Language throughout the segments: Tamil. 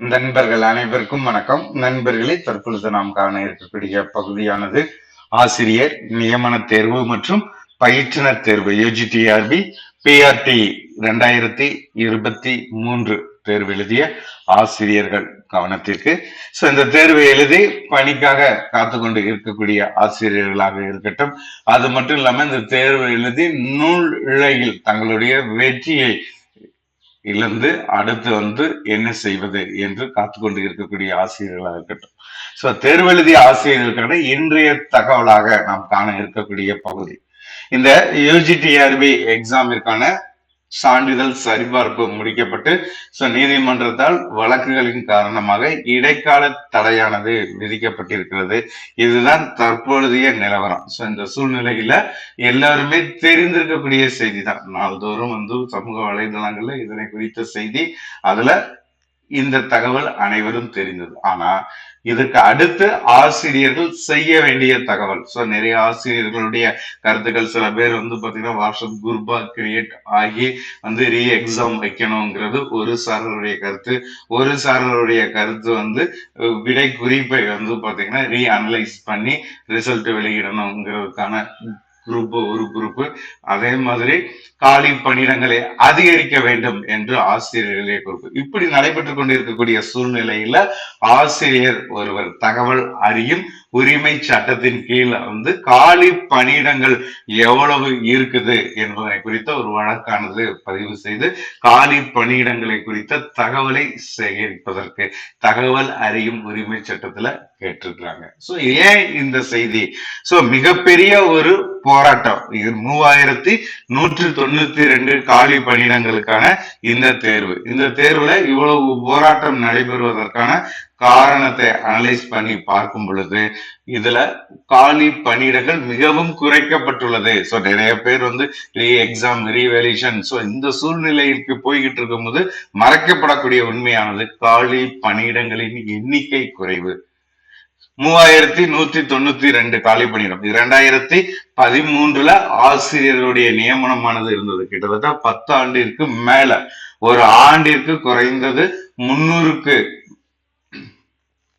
நண்பர்கள் அனைவருக்கும் வணக்கம். நண்பர்களே தற்பொழுது நாம் காண இருக்கக்கூடிய பகுதியானது ஆசிரியர் நியமன தேர்வு மற்றும் பயிற்றுனர் தேர்வு யூஜிடிஆர்பி பிஆர்டி ரெண்டாயிரத்தி இருபத்தி மூன்று தேர்வு எழுதிய ஆசிரியர்கள் கவனத்திற்கு. சோ இந்த தேர்வை எழுதி பணிக்காக காத்து கொண்டு இருக்கக்கூடிய ஆசிரியர்களாக இருக்கட்டும். அது மட்டும் இல்லாமல் இந்த தேர்வு எழுதி நூல் இழையில் தங்களுடைய வெற்றியை இழந்து அடுத்து வந்து என்ன செய்வது என்று காத்து கொண்டு இருக்கக்கூடிய ஆசிரியர்களாக இருக்கட்டும். சோ தேர்வு எழுதிய ஆசிரியர்களுக்கான இன்றைய தகவலாக நாம் காண இருக்கக்கூடிய பகுதி. இந்த யூஜிடிஆர்பி எக்ஸாமிற்கான சான்றிதழ் சரிபார்ப்பு முடிக்கப்பட்டு சோ நீதிமன்றத்தால் வழக்குகளின் காரணமாக இடைக்கால தடையானது விதிக்கப்பட்டிருக்கிறது. இதுதான் தற்பொழுதைய நிலவரம். சோ இந்த சூழ்நிலையில எல்லாருமே தெரிந்திருக்கக்கூடிய செய்தி தான் நாள்தோறும் வந்து சமூக வலைதளங்கள்ல இதனை குறித்த செய்தி அதுல இந்த தகவல் அனைவரும் தெரிந்தது. ஆனா இதுக்கு அடுத்து ஆசிரியர்கள் செய்ய வேண்டிய தகவல். சோ நிறைய ஆசிரியர்களுடைய கருத்துக்கள் சில பேர் வந்து பாத்தீங்கன்னா வாட்ஸ்அப் குரூப்பா கிரியேட் ஆகி வந்து ரீ எக்ஸாம் வைக்கணுங்கிறது ஒரு சாரருடைய கருத்து. ஒரு சாரருடைய கருத்து வந்து விடை குறிப்பை வந்து பாத்தீங்கன்னா ரீ அனலைஸ் பண்ணி ரிசல்ட் வெளியிடணுங்கிறதுக்கான குரூப் ஒரு குரூப் அதே மாதிரி காலி பணியிடங்களை அதிகரிக்க வேண்டும் என்று ஆசிரியர்களே குறிப்பு இப்படி நடைபெற்றுக் கொண்டிருக்கக்கூடிய சூழ்நிலையில ஆசிரியர் ஒருவர் தகவல் அறியும் உரிமை சட்டத்தின் கீழ் வந்து காலி பணியிடங்கள் எவ்வளவு இருக்குது என்பதை குறித்த ஒரு வழக்கானது பதிவு செய்து காலி பணியிடங்களை குறித்த தகவலை சேகரிப்பதற்கு தகவல் அறியும் உரிமை சட்டத்துல கேட்டிருக்கிறாங்க. சோ ஏன் இந்த செய்தி? சோ மிகப்பெரிய ஒரு போராட்டம். இது மூவாயிரத்தி நூற்றி தொண்ணூத்தி ரெண்டு காலி பணியிடங்களுக்கான இந்த தேர்வு. இந்த தேர்வுல இவ்வளவு போராட்டம் நடைபெறுவதற்கான காரணத்தை அனலைஸ் பண்ணி பார்க்கும் பொழுது இதுல காலி பணியிடங்கள் மிகவும் குறைக்கப்பட்டுள்ளது. சோ நிறைய பேர் வந்து ரீ எக்ஸாம் ரீவேலியூஷன் சோ இந்த சூழ்நிலைக்கு போய்கிட்டு இருக்கும்போது மறைக்கப்படக்கூடிய உண்மையானது காலி பணியிடங்களின் எண்ணிக்கை குறைவு. மூவாயிரத்தி நூத்தி தொண்ணூத்தி ரெண்டு காலி பணியிடம் இரண்டாயிரத்தி பதிமூன்றுல ஆசிரியர்களுடைய நியமனமானது இருந்தது. கிட்டத்தட்ட பத்து ஆண்டிற்கு மேல. ஒரு ஆண்டிற்கு குறைந்தது முன்னூறுக்கு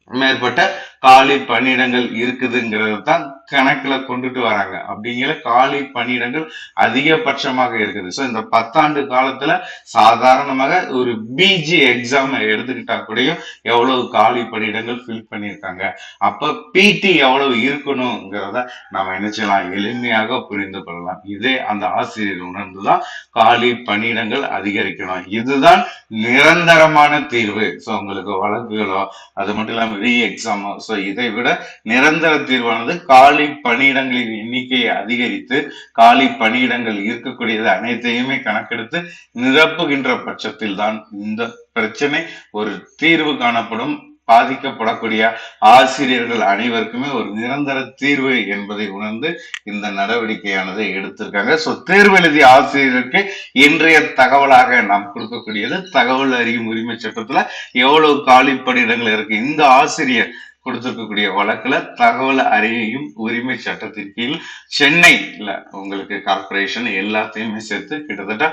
மேற்பட்ட காலி பணியிடங்கள் இருக்குதுங்கிறது தான் கணக்குல கொண்டுட்டு வராங்க. அப்படிங்கிற காலி பணியிடங்கள் அதிகபட்சமாக இருக்குது. சோ இந்த பத்தாண்டு காலத்துல சாதாரணமாக ஒரு பிஜி எக்ஸாம் எடுத்துக்கிட்டா கூடயும் எவ்வளவு காலி பணியிடங்கள் ஃபில் பண்ணியிருக்காங்க. அப்ப பிடி எவ்வளவு இருக்கணுங்கிறத நம்ம என்ன செய்யலாம்? எளிமையாக புரிந்து கொள்ளலாம். இதே அந்த ஆசிரியர் உணர்ந்துதான் காலி பணியிடங்கள் அதிகரிக்கணும். இதுதான் நிரந்தரமான தீர்வு. சோ உங்களுக்கு வழக்குகளோ அது மட்டும் இல்லாமல் ரீ எக்ஸாமோ இதை விட நிரந்தர தீர்வானது காலி பணியிடங்களின் எண்ணிக்கையை அதிகரித்து காலி பணியிடங்கள் இருக்கக்கூடியது அனைத்தையுமே கணக்கெடுத்து நிரப்புகின்ற பட்சத்தில் தான் இந்த பிரச்சனை. ஒரு தீர்வு காணப்படும் பாதிக்கப்படக்கூடிய ஆசிரியர்கள் அனைவருக்குமே ஒரு நிரந்தர தீர்வு என்பதை உணர்ந்து இந்த நடவடிக்கையானதை எடுத்திருக்காங்க. சோ தேர்வு எழுதிய ஆசிரியருக்கு இன்றைய தகவலாக நாம் கொடுக்கக்கூடியது தகவல் அறியும் உரிமை சட்டத்துல எவ்வளவு காலி பணியிடங்கள் இருக்கு. இந்த ஆசிரியர் கொடுத்திருக்கக்கூடிய வழக்குல தகவல் அறிவையும் உரிமை சட்டத்தின் கீழ் சென்னைல உங்களுக்கு கார்பரேஷன் எல்லாத்தையுமே சேர்த்து கிட்டத்தட்ட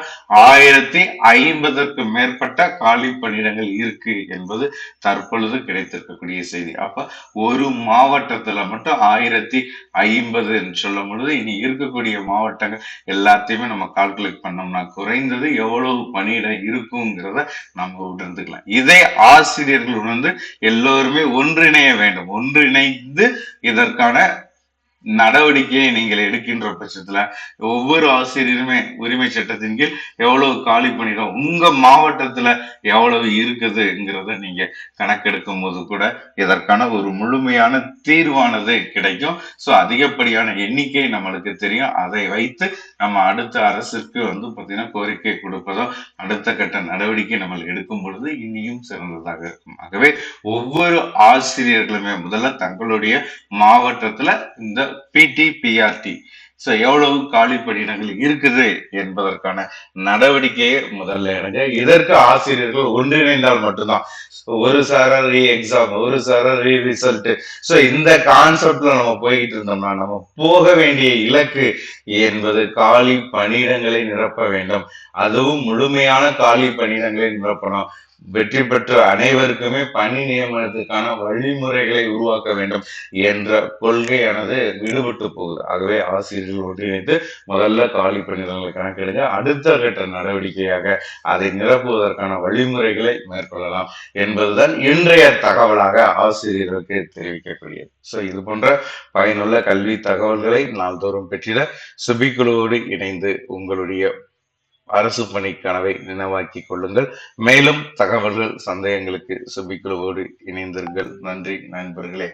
ஆயிரத்தி ஐம்பதற்கு மேற்பட்ட காலி பணியிடங்கள் இருக்கு என்பது தற்பொழுது கிடைத்திருக்கக்கூடிய செய்தி. அப்ப ஒரு மாவட்டத்துல மட்டும் ஆயிரத்தி ஐம்பதுன்னு சொல்லும் பொழுது இனி இருக்கக்கூடிய மாவட்டங்கள் எல்லாத்தையுமே நம்ம கால்குலேட் பண்ணோம்னா குறைந்தது எவ்வளவு பணியிடம் இருக்குங்கிறத நம்ம உணர்ந்துக்கலாம் இதை ஆசிரியர்கள் உணர்ந்து எல்லோருமே ஒன்றிணைய வேண்டும் வேண்டும். ஒன்றிணைந்து இதற்கான நடவடிக்கையை நீங்கள் எடுக்கின்ற பட்சத்துல ஒவ்வொரு ஆசிரியருமே உரிமை சட்டத்தின் கீழ் எவ்வளவு காலி பணியிடம் உங்க மாவட்டத்துல எவ்வளவு இருக்குதுங்கிறத நீங்க கணக்கெடுக்கும் போது கூட இதற்கான ஒரு முழுமையான தீர்வானது கிடைக்கும். சோ அதிகப்படியான எண்ணிக்கை நம்மளுக்கு தெரியும். அதை வைத்து நம்ம அடுத்த அரசுக்கு வந்து பாத்தீங்கன்னா கோரிக்கை கொடுப்பதோ அடுத்த கட்ட நடவடிக்கை நம்ம எடுக்கும் பொழுது இனியும் சிறந்ததாக இருக்கும். ஆகவே ஒவ்வொரு ஆசிரியர்களுமே முதல்ல தங்களுடைய மாவட்டத்துல இந்த பிடி பிஆர்டி எவ்வளவு காலி பணியிடங்கள் இருக்குது என்பதற்கான நடவடிக்கையை முதல்ல எடுங்க. இதற்கு ஆசிரியர்கள் ஒன்றிணைந்தால் மட்டும்தான். ஒரு சாரா ரீ எக்ஸாம் ஒரு சாரா ரீ ரிசல்ட் சோ இந்த கான்செப்ட்ல நம்ம போய்கிட்டு இருந்தோம்னா நம்ம போக வேண்டிய இலக்கு என்பது காலி பணியிடங்களை நிரப்ப வேண்டும். அதுவும் முழுமையான காலி பணியிடங்களை நிரப்பணும். வெற்றி பெற்ற அனைவருக்குமே பணி நியமனத்துக்கான வழிமுறைகளை உருவாக்க வேண்டும் என்ற கொள்கையானது விடுபட்டு போகுது. ஆகவே ஆசிரியர்கள் ஒன்றிணைத்து முதல்ல காலி பணியிடங்களை கணக்கெடுங்க அடுத்த கட்ட நடவடிக்கையாக அதை நிரப்புவதற்கான வழிமுறைகளை மேற்கொள்ளலாம் என்பதுதான் இன்றைய தகவலாக ஆசிரியர்களுக்கு தெரிவிக்கக்கூடியது. ஸோ இது போன்ற பயனுள்ள கல்வி தகவல்களை நாள்தோறும் பெற்றிட சுபிக்குழுவோடு இணைந்து உங்களுடைய அரசு பணி கனவை நினைவாக்கிக் கொள்ளுங்கள். மேலும் தகவல்கள் சந்தேகங்களுக்கு சுபிக்குழுவோடு இணைந்திருங்கள். நன்றி நண்பர்களே.